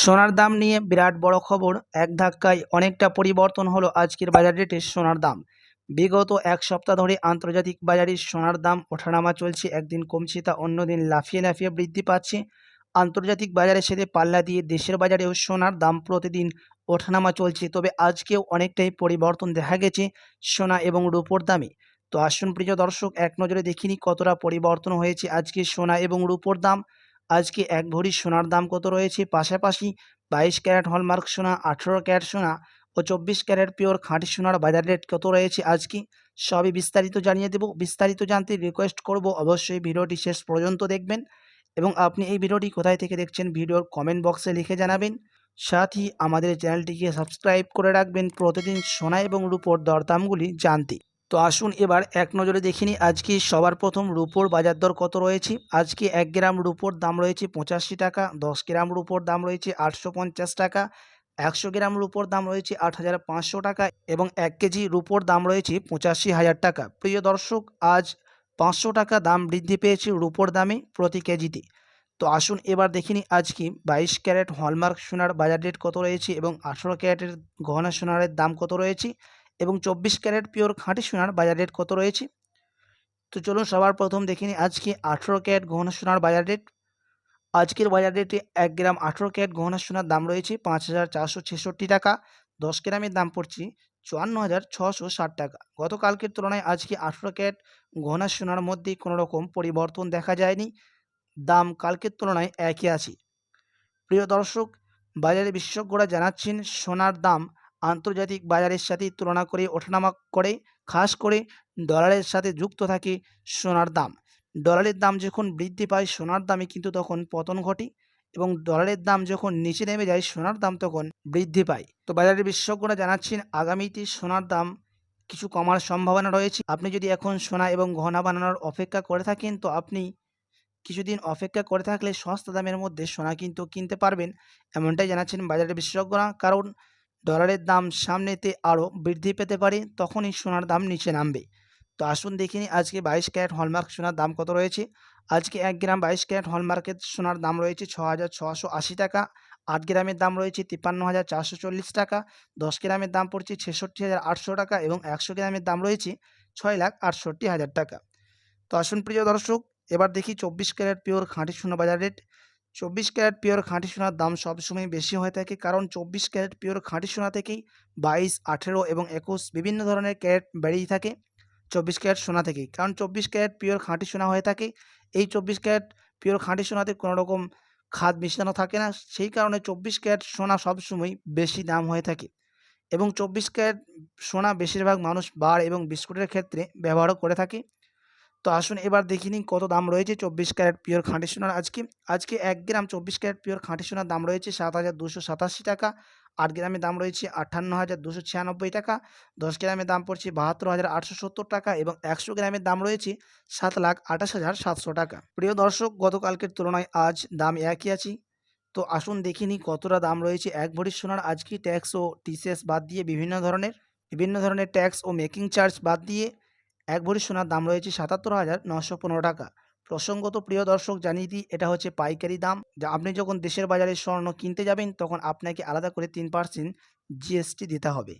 সোনার দাম নিয়ে বিরাট বড় খবর। এক ধাক্কায় অনেকটা পরিবর্তন হলো আজকের বাজার রেটে সোনার দাম। বিগত এক সপ্তাহ ধরে আন্তর্জাতিক বাজারে সোনার দাম ওঠানামা চলছে, একদিন কমছে তা অন্যদিন লাফিয়ে লাফিয়ে বৃদ্ধি পাচ্ছে। আন্তর্জাতিক বাজারের সাথে পাল্লা দিয়ে দেশের বাজারেও সোনার দাম প্রতিদিন ওঠানামা চলছে, তবে আজকেও অনেকটাই পরিবর্তন দেখা গেছে সোনা এবং রূপোর দামে। তো আসুন প্রিয় দর্শক, এক নজরে দেখিনি কতটা পরিবর্তন হয়েছে আজকে সোনা এবং রূপোর দাম। আজকে এক ভরি সোনার দাম কত রয়েছে? পাশাপাশি বাইশ ক্যারেট হলমার্ক সোনা, আঠেরো ক্যারেট সোনা ও চব্বিশ ক্যারেট পিওর খাঁটি সোনার বাজার রেট কত রয়েছে আজকে? সবই বিস্তারিত জানিয়ে দেব। বিস্তারিত জানতে রিকোয়েস্ট করব। অবশ্যই ভিডিওটি শেষ পর্যন্ত দেখবেন এবং আপনি এই ভিডিওটি কোথায় থেকে দেখছেন ভিডিওর কমেন্ট বক্সে লিখে জানাবেন। সাথই আমাদের চ্যানেলটিকে সাবস্ক্রাইব করে রাখবেন প্রতিদিন সোনা এবং রূপোর দরদামগুলি জানতে। তো আসুন এবার এক নজরে দেখিনি আজকে সবার প্রথম রুপোর বাজার দর কত রয়েছে? আজকে এক গ্রাম রুপোর দাম রয়েছে পঁচাশি টাকা, দশ গ্রাম রুপোর দাম রয়েছে আটশো পঞ্চাশ টাকা, একশো গ্রাম রুপোর দাম রয়েছে আট হাজার পাঁচশো টাকা এবং এক কেজি রুপোর দাম রয়েছে পঁচাশি হাজার টাকা। প্রিয় দর্শক, আজ পাঁচশো টাকা দাম বৃদ্ধি পেয়েছে রুপোর দামে প্রতি কেজিতে। তো আসুন এবার দেখিনি আজকে বাইশ ক্যারেট হলমার্ক সোনার বাজার রেট কত রয়েছে এবং আঠেরো ক্যারেটের গহনা সোনারের দাম কত রয়েছে? এবং চব্বিশ ক্যারেট পিওর খাঁটি সোনার বাজার রেট কত রয়েছে? তো চলুন সবার প্রথম দেখে নিই আজকে আঠেরো ক্যারেট গহনা সোনার বাজার রেট আজকের বাজার রেটে এক গ্রাম আঠেরো ক্যারেট গহনা সোনার দাম রয়েছে পাঁচ হাজার চারশো ছেষট্টি টাকা। দশ গ্রামের দাম পড়ছে চুয়ান্ন হাজার ছশো ষাট টাকা। গতকালকের তুলনায় আজকে আঠেরো ক্যারেট গহনা সোনার মধ্যে কোনো রকম পরিবর্তন দেখা যায়নি। দাম কালকের তুলনায় একই আছে। প্রিয় দর্শক, বাজারে বিশেষজ্ঞরা জানাচ্ছেন সোনার দাম আন্তর্জাতিক বাজারের সাথে তুলনা করে, ওঠানামা করে, খাস করে ডলারের সাথে যুক্ত থাকে সোনার দাম। ডলারের দাম যখন বৃদ্ধি পায় সোনার দামে কিন্তু তখন পতন ঘটে এবং ডলারের দাম যখন নিচে নেমে যায় সোনার দাম তখন বৃদ্ধি পায়। তো বাজারের বিশেষজ্ঞরা জানাচ্ছেন, আগামীতে সোনার দাম কিছু কমার সম্ভাবনা রয়েছে। আপনি যদি এখন সোনা এবং গহনা বানানোর অপেক্ষা করে থাকেন, তো আপনি কিছুদিন অপেক্ষা করে থাকলে সস্তা দামের মধ্যে সোনা কিন্তু কিনতে পারবেন, এমনটাই জানাচ্ছেন বাজারের বিশেষজ্ঞরা। কারণ ডলারের দাম সামনেতে আরও বৃদ্ধি পেতে পারে, তখনই সোনার দাম নিচে নামবে। তো আসুন দেখিনি আজকে বাইশ ক্যারেট হলমার্ক সোনার দাম কত রয়েছে? আজকে এক গ্রাম বাইশ ক্যারেট হলমার্কের সোনার দাম রয়েছে ছ হাজার ছশো আশি টাকা, আট গ্রামের দাম রয়েছে তিপ্পান্ন হাজার চারশো চল্লিশ টাকা, দশ গ্রামের দাম পড়ছে ছেষট্টি হাজার আটশো টাকা এবং একশো গ্রামের দাম রয়েছে ছয় লাখ আটষট্টি হাজার টাকা। তো আসুন প্রিয় দর্শক, এবার দেখি চব্বিশ ক্যারেট পিওর খাঁটি সোনা বাজার রেট। চব্বিশ ক্যারেট পিওর খাঁটি সোনার দাম সবসময় বেশি হয়ে থাকে কারণ চব্বিশ ক্যারেট পিওর খাঁটি সোনা থেকেই বাইশ, আঠেরো এবং একুশ বিভিন্ন ধরনের ক্যারেট বেরিয়ে থাকে চব্বিশ ক্যারেট সোনা থেকেই। কারণ চব্বিশ ক্যারেট পিওর খাঁটি সোনা হয়ে থাকে, এই চব্বিশ ক্যারেট পিওর খাঁটি সোনাতে কোনো রকম খাদ মিশানো থাকে না, সেই কারণে চব্বিশ ক্যারেট সোনা সবসময় বেশি দাম হয়ে থাকে এবং চব্বিশ ক্যারেট সোনা বেশিরভাগ মানুষ বার এবং বিস্কুটের ক্ষেত্রে ব্যবহারও করে থাকে। তো আসুন এবার দেখে নিন কত দাম রয়েছে চব্বিশ ক্যারেট পিওর খাঁটি সোনার। আজকে আজকে এক গ্রাম চব্বিশ ক্যারেট পিওর খাঁটি সোনার দাম রয়েছে সাত হাজার দুশো সাতাশি টাকা। আট গ্রামের দাম রয়েছে আটান্ন হাজার দুশো ছিয়ানব্বই টাকা। দশ গ্রামের দাম পড়ছে বাহাত্তর হাজার আটশো সত্তর টাকা এবং একশো গ্রামের দাম রয়েছে সাত লাখ আঠাশ হাজার সাতশো টাকা। প্রিয় দর্শক, গতকালকের তুলনায় আজ দাম একই আছে। তো আসুন দেখিনি কতটা দাম রয়েছে এক ভরির সোনার। আজকে ট্যাক্স ও টিসিএস বাদ দিয়ে বিভিন্ন ধরনের বিভিন্ন ধরনের ট্যাক্স ও মেকিং চার্জ বাদ দিয়ে এক ভরি সোনার দাম রয়েছে সাতাত্তর হাজার নশো পনেরো টাকা। প্রসঙ্গত প্রিয় দর্শক, জানিয়ে দিই, এটা হচ্ছে পাইকারি দাম। যা আপনি যখন দেশের বাজারে স্বর্ণ কিনতে যাবেন, তখন আপনাকে আলাদা করে তিন পার্সেন্ট জিএসটি দিতে হবে।